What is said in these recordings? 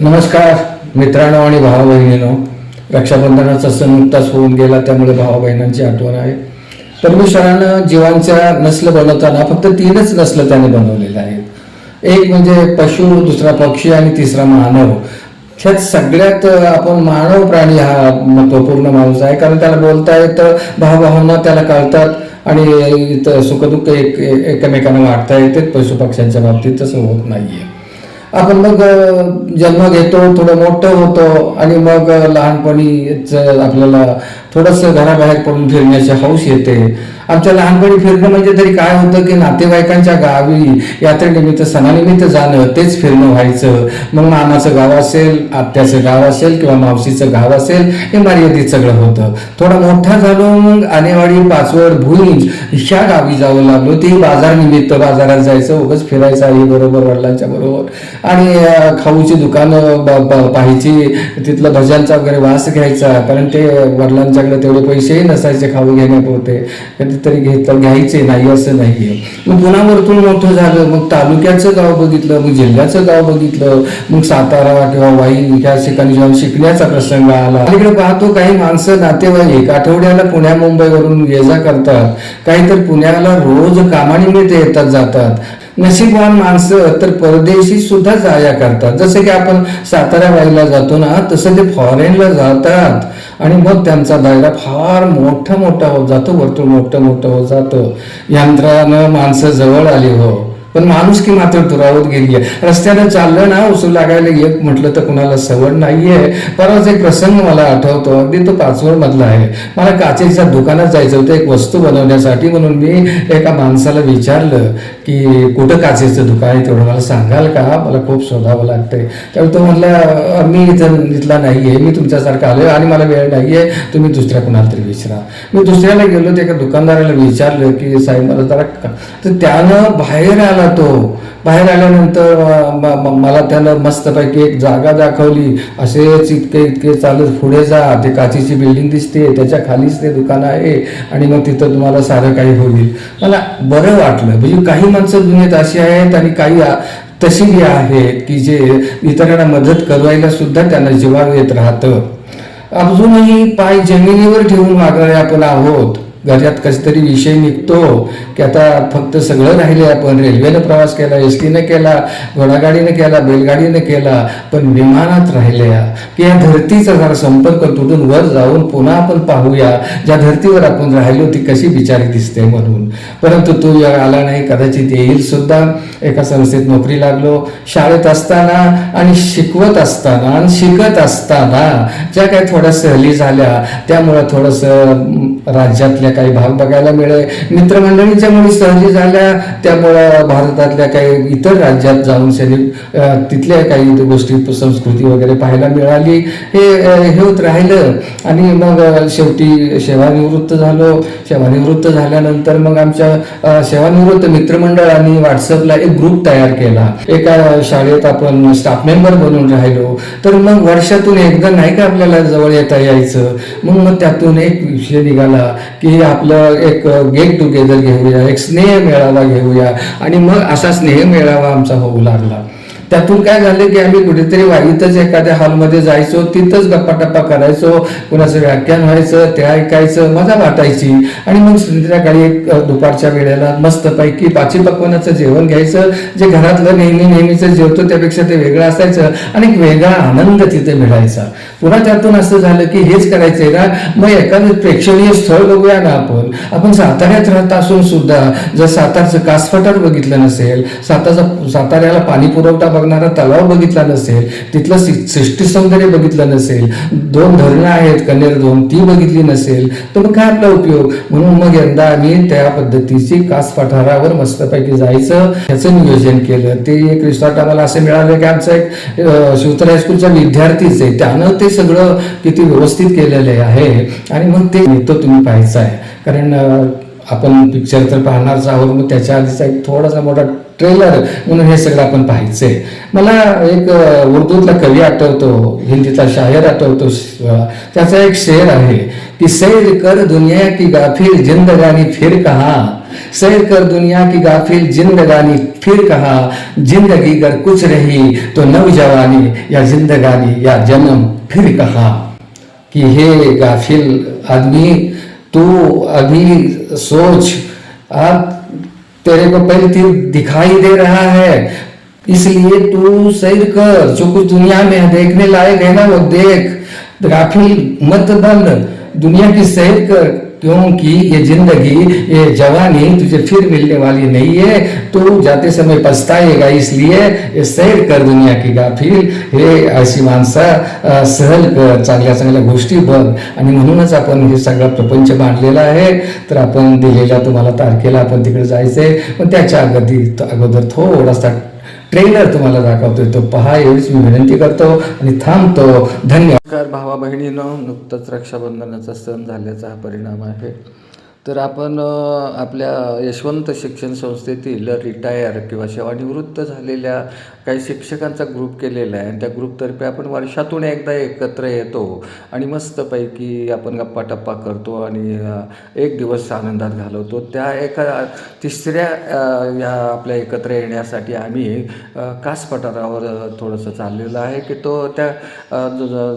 नमस्कार मित्रांनो आणि भावा बहिणीनो रक्षाबंधनाचा सण नुकताच होऊन गेला त्यामुळे भावा बहिणांची आठवण आहे. परमेश्वरानं जीवांच्या नस्ल बनवताना फक्त तीनच नस्ल त्याने बनवलेल्या आहेत. एक म्हणजे पशु दुसरा पक्षी आणि तिसरा मानव. ह्यात सगळ्यात आपण मानव प्राणी हा महत्त्वपूर्ण माणूस आहे कारण त्याला बोलता येतं भावभावना त्याला कळतात आणि इथं सुखदुःख एक एक- एकमेकांना वाटता येते पशुपक्ष्यांच्या बाबतीत तसं होत नाहीये. आपण मग जन्म घेतो थोडं मोठं होतो आणि मग लहानपणीच आपल्याला थोडंसं घराबाहेर पडून फिरण्याची हौस येते. आमच्या लहानपणी फिरणं म्हणजे तरी काय होतं की नातेवाईकांच्या गावी यात्रेनिमित्त सणानिमित्त जाणं तेच फिरणं व्हायचं. मग मामाचं गाव असेल आत्याचं गाव असेल किंवा मावशीचं गाव असेल हे मर्यादित सगळं होतं. थोडा मोठा झालो मग आणेवाडी पाचवड भुईंज ह्या गावी जावं लागलो. ते बाजार निमित्त बाजारात जायचं उगाच फिरायचं आई बरोबर वडिलांच्या बरोबर. आणि खाऊची दुकानं पाहायची तिथलं भजनचा वगैरे वास घ्यायचा. कारण ते वडिलांच्याकडे तेवढे पैसेही नसायचे खाऊ घेण्यापुरते. तरी घेता घ्यायचे नाही असं नाहीये. मग पुन्हा वरतून मोठं झालं मग तालुक्याचं गाव बघितलं मग जिल्ह्याचं गाव बघितलं मग सातारा किंवा वाई या ठिकाणी जेव्हा शिकण्याचा प्रसंग आला. तिकडे पाहतो काही माणसं नातेवाईक आठवड्याला पुण्या मुंबईवरून ये जा करतात. काही तर पुण्याला रोज कामानिमित्त येतात जातात. नशीबवान माणसं तर परदेशी सुद्धा जाया करतात. जसं की आपण सातारा वाईला जातो ना तसं ते फॉरेनला जातात. आणि मग त्यांचा दायरा फार मोठा मोठा होत जातो वर्तुळ मोठं मोठं होत जातं. यंत्रानं माणसं जवळ आली हो. पण माणूस की मात्र दुरावत गेली आहे रस्त्यानं चाललं ना उसू लागायला येत म्हटलं तर कुणाला सवड नाहीये. परवाच एक प्रसंग मला आठवतो. अगदी तो पाचवड मधला आहे. मला काचेच्या दुकानात जायचं होतं एक वस्तू बनवण्यासाठी म्हणून मी एका माणसाला विचारलं की कुठं काचेचं दुकान आहे तेवढं मला सांगाल का? मला खूप शोधावं लागतंय. त्यावेळी तो म्हटला मी इथं इथला नाहीये मी तुमच्यासारखा आलोय आणि मला वेळ नाहीये तुम्ही दुसऱ्या कुणाला तरी विचारा. मी दुसऱ्याला गेलो त्या एका दुकानदाराला विचारलं की साहेब मला जरा का-" तर त्यानं बाहेर आला तो. बाहेर आल्यानंतर मला त्यानं मस्तपैकी एक जागा दाखवली. असेच इतके इतके चालत पुढे जा. ते काचीची बिल्डिंग दिसते त्याच्या खालीच ते दुकान आहे आणि मग तिथं तुम्हाला सारं काही होईल. मला बरं वाटलं. म्हणजे काही माणसं दुनियेत अशी आहेत आणि काही तशी बी आहेत की जे इतरांना मदत करायला सुद्धा त्यांना जीवावर येत राहतं. अजूनही पाय जमिनीवर ठेवून मागणारे आपण आहोत. घरात कसतरी विषय निघतो की आता फक्त सगळं राहिले आपण. रेल्वेनं प्रवास केला एस टीनं केला घोडागाडीनं केला बैलगाडीनं केला पण विमानात राहिल्या. की या धरतीचा जरा संपर्क तुटून वर जाऊन पुन्हा आपण पाहूया. ज्या धर्तीवर आपण राहिलो ती कशी बिचारी दिसते म्हणून. परंतु तो या आला नाही कदाचित येईल सुद्धा. एका संस्थेत नोकरी लागलो. शाळेत असताना आणि शिकवत असताना आणि शिकत असताना ज्या काही थोड्या सहली झाल्या त्यामुळं थोडंसं राज्यातल्या काही भाग बघायला मिळे मित्रमंडळींच्या मुली सहजी झाल्या. त्यामुळं भारतातल्या काही इतर राज्यात जाऊन सैनिक तिथल्या काही गोष्टी संस्कृती वगैरे पाहायला मिळाली. हे हे होत राहिलं. आणि मग शेवटी सेवानिवृत्त झालो. सेवानिवृत्त झाल्यानंतर मग आमच्या सेवानिवृत्त मित्रमंडळ आणि व्हॉट्सअपला एक ग्रुप तयार केला. एका शाळेत आपण स्टाफ मेंबर बनून राहिलो. तर मग वर्षातून एकदा नाही का आपल्याला जवळ येता यायचं? मग मग त्यातून एक विषय निघाला की आपलं एक गेट टुगेदर घेऊया एक स्नेह मेळावा घेऊया. आणि मग असा स्नेह मेळावा आमचा होऊ लागला. त्यातून काय झालं की आम्ही कुठेतरी वाईतच एखाद्या हॉलमध्ये जायचो तिथंच गप्पा टप्पा करायचो कुणाचं व्याख्यान व्हायचं ते ऐकायचं मजा वाटायची. आणि मग संध्याकाळी एक दुपारच्या वेळेला मस्तपैकी पाची पकवानाचं जेवण घ्यायचं जे घरातलं नेहमी नेहमीचं जेवतो त्यापेक्षा ते वेगळं असायचं आणि एक वेगळा आनंद तिथे मिळायचा. पुन्हा त्यातून असं झालं की हेच करायचंय ना मग एखादं प्रेक्षणीय स्थळ बघूया ना आपण. आपण साताऱ्यात राहत असून सुद्धा जर सातारचं कासफटार बघितलं नसेल सातारचा साताऱ्याला पाणी पुरवठा बघणारा तलाव बघितला नसेल तिथलं सृष्टी सौंदर्य बघितलं नसेल दोन धरणं आहेत कन्नेर दोन ती बघितली नसेल तर मग काय आपला उपयोग? म्हणून मग यंदा आम्ही त्या पद्धतीची कास पठारावर मस्तपैकी जायचं ह्याचं नियोजन केलं. ते एक रिसॉर्ट आम्हाला असं मिळालं की आमचा एक शिवतर हायस्कूलचा विद्यार्थीच आहे. त्यानं ते सगळं किती व्यवस्थित केलेलं आहे. आणि मग ते तो तुम्ही पाहायचं आहे. कारण आपण पिक्चर तर पाहणारच आहोत मग त्याच्या आधीचा एक थोडासा मोठा ट्रेलर म्हणून हे सगळं आपण पाहायचंय. मला एक उर्दूतला कवी आठवतो हिंदीतला शायर आठवतो त्याचा एक शेर आहे की सैर कर दुनिया की गाफिल जिंदगानी फिर कहा? सैर कर दुनिया की गाफिल जिंदगानी फिर कहा? जिंदगी गर कुछ रही तो नवजवानी या जिंदगानी या जन्म फिर कहा? कि हे गाफिल आदमी तू अभी सोच अब तेरे को पहले तीर दिखाई दे रहा है। इसलिए तू सैर कर, जो कुछ दुनिया में देखने लायक है ना, वो देख। गाफिल मत बन। दुनिया की सैर कर। क्योंकि ये जिंदगी ये जवानी तुझे फिर मिलने वाली नहीं है। तू जाते समय पछताएगा इसलिए ये सैर कर दुनिया की गाफील। हे अशी माणसा सहल कर चांगल्या चांगल्या गोष्टी बघ। आणि म्हणूनच आपण हे सगळा प्रपंच मांडलेला आहे. तर आपण दिलेल्या तुम्हाला तारखेला आपण तिकडे जायचंय. पण त्याच्या अगदी अगोदर थोडासा ट्रेलर तुम्हाला दाखवतोय. तो पहा एवढीच मी विनंती करतो आणि थांबतो. धन्यवाद. नमस्कार भावा बहिणीनं नुकतंच रक्षाबंधनाचा सण झाल्याचा हा परिणाम आहे. तर आपण आपल्या यशवंत शिक्षण संस्थेतील रिटायर किंवा सेवानिवृत्त झालेल्या काही शिक्षकांचा ग्रुप केलेला आहे. आणि त्या ग्रुपतर्फे आपण वर्षातून एकदा एकत्र येतो आणि मस्तपैकी आपण गप्पा टप्पा करतो आणि एक दिवस आनंदात घालवतो. त्या एका तिसऱ्या या आपल्या एकत्र येण्यासाठी आम्ही कास पठारावर थोडंसं चाललेलं आहे की तो त्या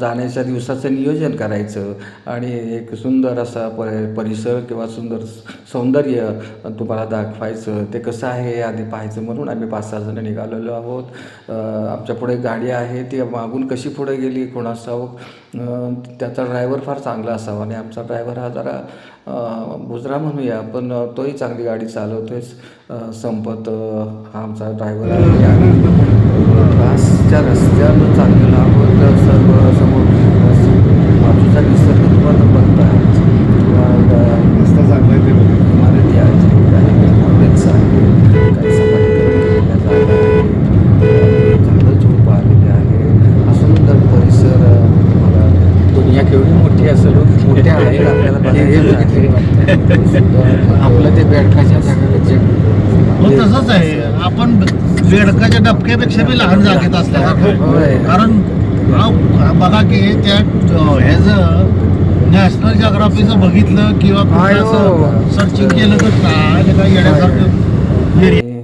जाण्याच्या दिवसाचं नियोजन करायचं. आणि एक सुंदर असा पर परिसर किंवा सुंदर सौंदर्य तुम्हाला दाखवायचं. ते कसं आहे हे आधी पाहायचं म्हणून आम्ही पाच सहा जण निघालेलो आहोत. आमच्या पुढे गाडी आहे. ती मागून कशी पुढे गेली कोणासाव त्याचा ड्रायव्हर फार चांगला असावा आणि आमचा ड्रायव्हर हा जरा बुजरा म्हणूया पण तोही चांगली गाडी चालवतोयच. संपत हा आमचा ड्रायव्हर आहे. रस्त्यावर कासच्या रस्त्यानं चाललेलो आहोत. सर्व समोर बाजूचा निसर्ग तुम्हाला बघताय किंवा रस्ता चांगला आहे ते बघा. इमारती आहेत काही हॉटेल्स आहेत काही सपाटीकरण केलेल्या जागा आहेत झाडं झुडपं आलेले आहे हा सुंदर परिसर अ, तुम्हाला दुनिया केवढी मोठी असेल मोठ्या आहेत आपल्याला बघायला सुंदर आपलं ते बेडकाच्या हो तसंच आहे. आपण बेडकाच्या डबक्यापेक्षा बी लहान जागेत. असल्यासारखं कारण बघा की त्या ह्याचं नॅशनल जॉग्राफीचं बघितलं किंवा. सर्चिंग केलं तर काय काय येण्यासारखं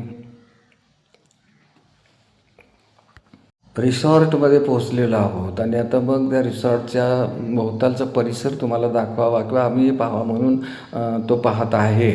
रिसॉर्टमध्ये पोहोचलेलो आहोत. आणि आता मग त्या रिसॉर्टच्या भोवतालचा परिसर तुम्हाला दाखवावा किंवा आम्ही पाहावा म्हणून तो पाहत आहे.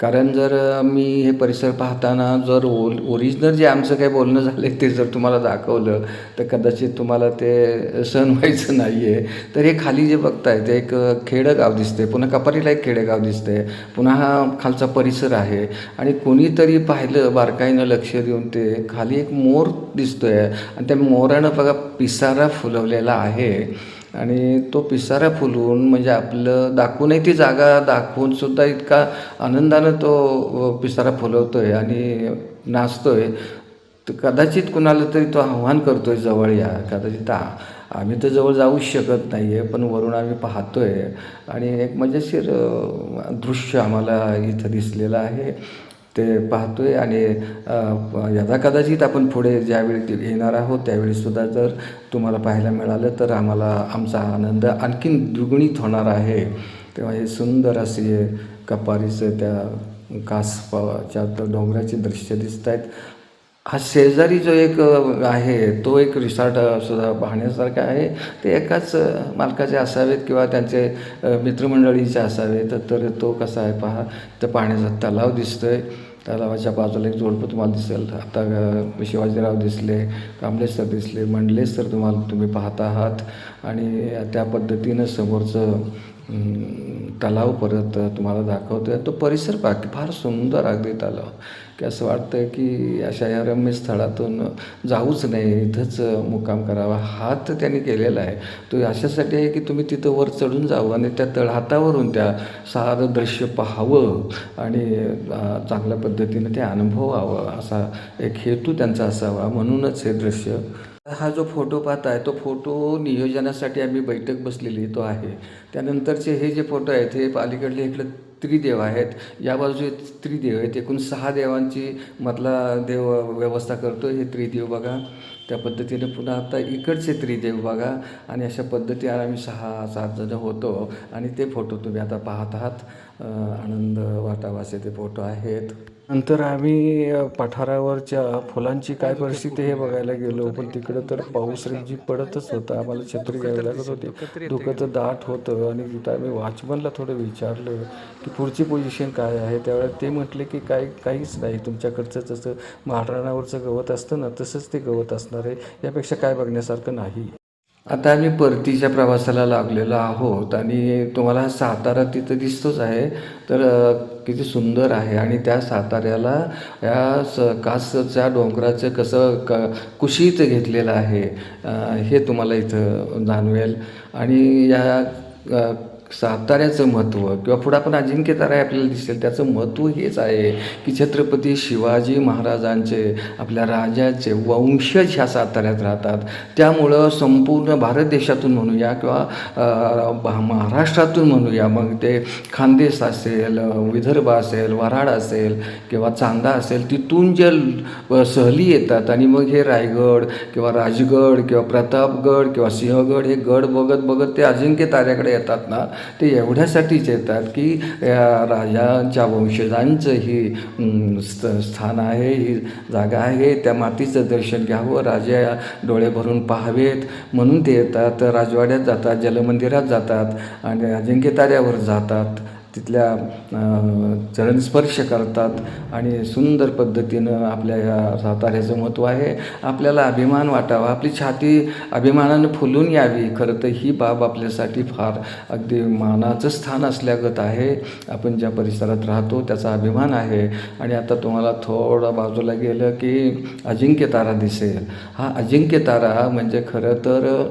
कारण जर मी हे परिसर पाहताना जर ओल ओरिजिनल जे आमचं काही बोलणं झालं ते जर तुम्हाला दाखवलं तर कदाचित तुम्हाला ते सहन व्हायचं नाही आहे तर हे खाली जे बघताय ते एक खेडेगाव दिसते पुन्हा कपारीला एक खेडेगाव दिसते पुन्हा हा खालचा परिसर आहे. आणि कोणीतरी पाहिलं बारकाईनं लक्ष देऊन ते खाली एक मोर दिसतोय. आणि त्या मोरानं बघा पिसारा फुलवलेला आहे. आणि तो पिसारा फुलवून म्हणजे आपलं दाखवूनही ती जागा दाखवून सुद्धा इतका आनंदानं तो पिसारा फुलवतो आहे आणि नाचतोय. तर कदाचित कुणाला तरी तो आव्हान करतोय जवळ या कदाचित आ आम्ही तर जवळ जाऊच शकत नाही आहे पण वरून आम्ही पाहतोय. आणि एक मजेशीर दृश्य आम्हाला इथं दिसलेलं आहे. ते पाहतो आहे आणि यदाकदाचित यदा कदाचित आपण पुढे ज्यावेळी ते येणार आहोत त्यावेळीसुद्धा जर तुम्हाला पाहायला मिळालं तर आम्हाला आमचा आनंद आणखीन द्विगुणित होणार आहे. तेव्हा हे सुंदर असे कपारीचं त्या कासपाच्या डोंगराचे दृश्य दिसत आहेत हा शेजारी जो एक आहे तो एक रिसॉर्ट सुद्धा पाहण्यासारखा आहे. ते एकाच मालकाचे असावेत किंवा त्यांचे मित्रमंडळीचे असावेत. तर तो कसा आहे पहा तर पाण्याचा तलाव दिसतोय. तलावाच्या बाजूला एक जोडपं तुम्हाला दिसेल. आता शिवाजीराव दिसले कांबलेसर दिसले मंडलेस सर तुम्हाला तुम्ही पाहत आहात. आणि त्या पद्धतीनं समोरचं तलाव परत तुम्हाला दाखवतोय. तो परिसर बाकी फार सुंदर अगदी तलाव. की असं वाटतं की अशा या रम्य स्थळातून जाऊच नाही इथंच मुक्काम करावा. हात त्याने त्यांनी केलेला आहे. तो अशासाठी आहे की तुम्ही तिथं वर चढून जावं आणि त्या तळहातावरून त्या सारं दृश्य पाहावं आणि चांगल्या पद्धतीनं ते अनुभवावं. असा एक हेतू त्यांचा असावा. म्हणूनच हे दृश्य हा जो फोटो पाहताय तो फोटो नियोजनासाठी आम्ही बैठक बसलेली तो आहे. त्यानंतरचे हे जे फोटो आहेत हे अलीकडले इकडे त्रिदेव आहेत. या बाजूचे त्रिदेव आहेत. एकूण सहा देवांची मधला देव व्यवस्था करतो हे त्रिदेव बघा. त्या पद्धतीने पुन्हा आता इकडचे त्रिदेव बघा. आणि अशा पद्धतीने आम्ही सहा सात जण होतो. आणि ते फोटो तुम्ही आता पाहत आहात. आनंद वाटावा असे ते फोटो आहेत. नंतर आम्ही पठारावरच्या फुलांची काय परिस्थिती हे बघायला गेलो पण तिकडं तर पाऊस रिमझिम पडतच होता आम्हाला छत्री घ्यावी लागत होती. डोकं तर दाट होतं आणि तिथं आम्ही वॉचमनला थोडं विचारलं की पुढची पोझिशन काय आहे? त्यावेळेला ते म्हटले की काय काहीच नाही तुमच्याकडचं जसं महाराणावरचं गवत असतं ना तसंच ते गवत असणार आहे. यापेक्षा काय बघण्यासारखं नाही. आता आम्ही परतीच्या प्रवासाला लागलेलो आहोत आणि तुम्हाला सातारा तिथं दिसतोच आहे. तर किती सुंदर आहे आणि त्या साताऱ्याला या स कासच्या डोंगराचं कसं क कुशीत घेतलेलं आहे हे तुम्हाला इथं जाणवेल. आणि या साताऱ्याचं महत्त्व किंवा पुढं आपण अजिंक्यतारा आपल्याला दिसेल त्याचं महत्त्व हेच आहे की छत्रपती शिवाजी महाराजांचे आपल्या राजाचे वंशज ह्या साताऱ्यात राहतात. त्यामुळं संपूर्ण भारत देशातून म्हणूया किंवा भा- महाराष्ट्रातून म्हणूया मग ते खानदेश असेल विदर्भ असेल वराड असेल किंवा चांदा असेल तिथून जे सहली येतात आणि मग हे रायगड किंवा राजगड किंवा प्रतापगड किंवा सिंहगड हे गड बघत बघत ते अजिंक्य ताऱ्याकडे येतात ना. ते एवढ्यासाठीच येतात की राजाच्या राजांच्या वंशजांचं ही स्थ स्थान आहे ही जागा आहे. त्या मातीचं दर्शन घ्यावं राजा डोळे भरून पाहावेत. म्हणून ते येतात राजवाड्यात जातात जलमंदिरात जातात आणि अजिंक्यताऱ्यावर जातात. तिथल्या चरणस्पर्श करतात आणि सुंदर पद्धतीनं आपल्या या साताऱ्याचं महत्त्व आहे. आपल्याला अभिमान वाटावा. आपली छाती अभिमानानं फुलून यावी. खरं तर ही बाब आपल्यासाठी फार अगदी मानाचं स्थान असल्यागत आहे. आपण ज्या परिसरात राहतो त्याचा अभिमान आहे. आणि आता तुम्हाला थोडं बाजूला गेलं की अजिंक्य तारा दिसेल. हा अजिंक्य तारा म्हणजे खरं तर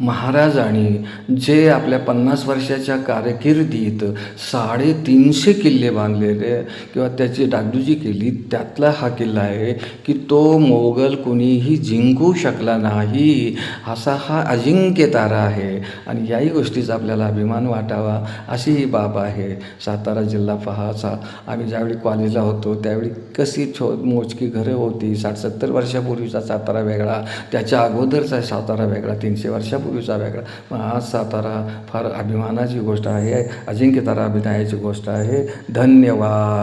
महाराजांनी जे आपल्या पन्नास वर्षाच्या कारकिर्दीत साडेतीनशे किल्ले बांधलेले किंवा त्याची डागडुजी केली त्यातला हा किल्ला आहे की तो मोगल कुणीही जिंकू शकला नाही असा हा अजिंक्य तारा आहे. आणि याही गोष्टीचा आपल्याला अभिमान वाटावा अशी ही बाब आहे. सातारा जिल्हा पहाचा. आम्ही ज्यावेळी कॉलेजला होतो त्यावेळी कशी छो मोजकी घरं होती. साठ सत्तर वर्षापूर्वीचा सातारा वेगळा त्याच्या अगोदरचा सातारा वेगळा. तीनशे वर्षापूर्वीचा वेगळा. मग आज सातारा फार अभिमानाची गोष्ट आहे अजिंक्यतारा अभिनयाची गोष्ट आहे. धन्यवाद.